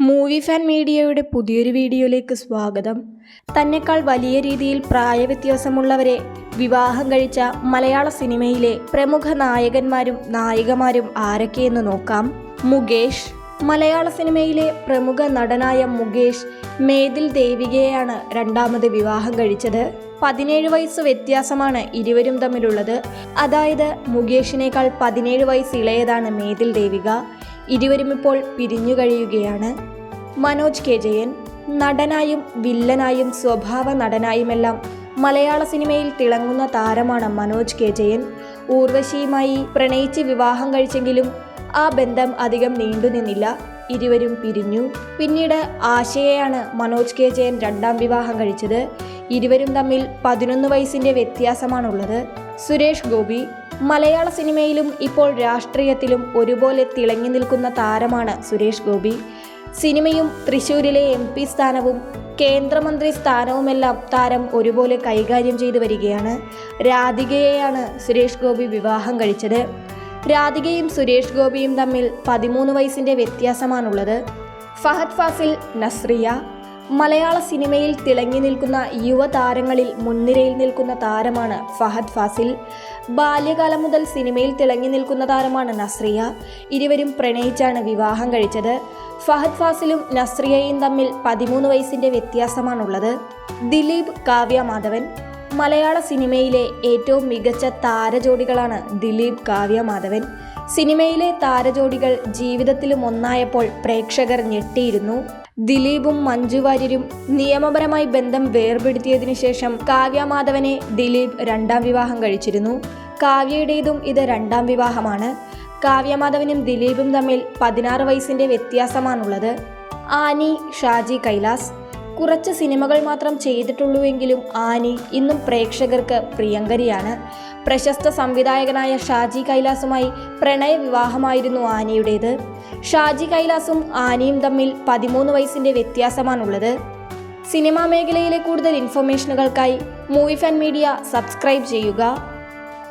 Movie fan മീഡിയയുടെ പുതിയൊരു വീഡിയോയിലേക്ക് സ്വാഗതം. തന്നെക്കാൾ വലിയ രീതിയിൽ പ്രായവ്യത്യാസമുള്ളവരെ വിവാഹം കഴിച്ച മലയാള സിനിമയിലെ പ്രമുഖ നായകന്മാരും നായികമാരും ആരൊക്കെയെന്ന് നോക്കാം. മുകേഷ്. മലയാള സിനിമയിലെ പ്രമുഖ നടനായ മുകേഷ് മേതിൽ ദേവികയെയാണ് രണ്ടാമത് വിവാഹം കഴിച്ചത്. പതിനേഴ് വയസ്സ് വ്യത്യാസമാണ് ഇരുവരും തമ്മിലുള്ളത്. അതായത് മുകേഷിനേക്കാൾ പതിനേഴ് വയസ്സ് ഇളയതാണ് മേതിൽ ദേവിക. ഇരുവരും ഇപ്പോൾ പിരിഞ്ഞു കഴിയുകയാണ്. മനോജ് കെ. ജയൻ നടനായും വില്ലനായും സ്വഭാവ നടനായുമെല്ലാം മലയാള സിനിമയിൽ തിളങ്ങുന്ന താരമാണ് മനോജ് കെ. ജയൻ. ഊർവശിയുമായി പ്രണയിച്ച് വിവാഹം കഴിച്ചെങ്കിലും ആ ബന്ധം അധികം നീണ്ടുനിന്നില്ല ഇരുവരും പിരിഞ്ഞു. പിന്നീട് ആശയെയാണ് മനോജ് കെ. ജയൻ രണ്ടാം വിവാഹം കഴിച്ചത്. ഇരുവരും തമ്മിൽ പതിനൊന്ന് വയസ്സിന്റെ വ്യത്യാസമാണുള്ളത്. സുരേഷ് ഗോപി മലയാള സിനിമയിലും ഇപ്പോൾ രാഷ്ട്രീയത്തിലും ഒരുപോലെ തിളങ്ങി നിൽക്കുന്ന താരമാണ് സുരേഷ് ഗോപി. സിനിമയും തൃശൂരിലെ എം പി സ്ഥാനവും കേന്ദ്രമന്ത്രി സ്ഥാനവുമെല്ലാം താരം ഒരുപോലെ കൈകാര്യം ചെയ്തു വരികയാണ്. രാധികയെയാണ് സുരേഷ് ഗോപി വിവാഹം കഴിച്ചത്. രാധികയും സുരേഷ് ഗോപിയും തമ്മിൽ പതിമൂന്ന് വയസ്സിന്റെ വ്യത്യാസമാണുള്ളത്. ഫഹദ് ഫാസിൽ നസ്രിയ മലയാള സിനിമയിൽ തിളങ്ങി നിൽക്കുന്ന യുവതാരങ്ങളിൽ മുൻനിരയിൽ നിൽക്കുന്ന താരമാണ് ഫഹദ് ഫാസിൽ. ബാല്യകാലം മുതൽ സിനിമയിൽ തിളങ്ങി നിൽക്കുന്ന താരമാണ് നസ്രിയ. ഇരുവരും പ്രണയിച്ചാണ് വിവാഹം കഴിച്ചത്. ഫഹദ് ഫാസിലും നസ്രിയയും തമ്മിൽ പതിമൂന്ന് വയസ്സിന്റെ വ്യത്യാസമാണുള്ളത്. ദിലീപ് കാവ്യ മാധവൻ. മലയാള സിനിമയിലെ ഏറ്റവും മികച്ച താരജോഡികളാണ് ദിലീപ് കാവ്യ മാധവൻ. സിനിമയിലെ താരജോഡികൾ ജീവിതത്തിലും ഒന്നായപ്പോൾ പ്രേക്ഷകർ ഞെട്ടിയിരുന്നു. ദിലീപും മഞ്ജു വാര്യരും നിയമപരമായി ബന്ധം വേർപെടുത്തിയതിനു ശേഷം കാവ്യ മാധവനെ ദിലീപ് രണ്ടാം വിവാഹം കഴിച്ചിരുന്നു. കാവ്യയുടേതും ഇത് രണ്ടാം വിവാഹമാണ്. കാവ്യമാധവനും ദിലീപും തമ്മിൽ പതിനാറ് വയസ്സിന്റെ വ്യത്യാസമാണുള്ളത്. ആനി ഷാജി കൈലാസ്. കുറച്ച് സിനിമകൾ മാത്രം ചെയ്തിട്ടുള്ളൂവെങ്കിലും ആനി ഇന്നും പ്രേക്ഷകർക്ക് പ്രിയങ്കരിയാണ്. പ്രശസ്ത സംവിധായകനായ ഷാജി കൈലാസുമായി പ്രണയ വിവാഹമായിരുന്നു ആനിയുടേത്. ഷാജി കൈലാസും ആനിയും തമ്മിൽ പതിമൂന്ന് വയസ്സിന്റെ വ്യത്യാസമാണുള്ളത്. സിനിമാ മേഖലയിലെ കൂടുതൽ ഇൻഫർമേഷനുകൾക്കായി മൂവി ഫാൻ മീഡിയ സബ്സ്ക്രൈബ് ചെയ്യുക.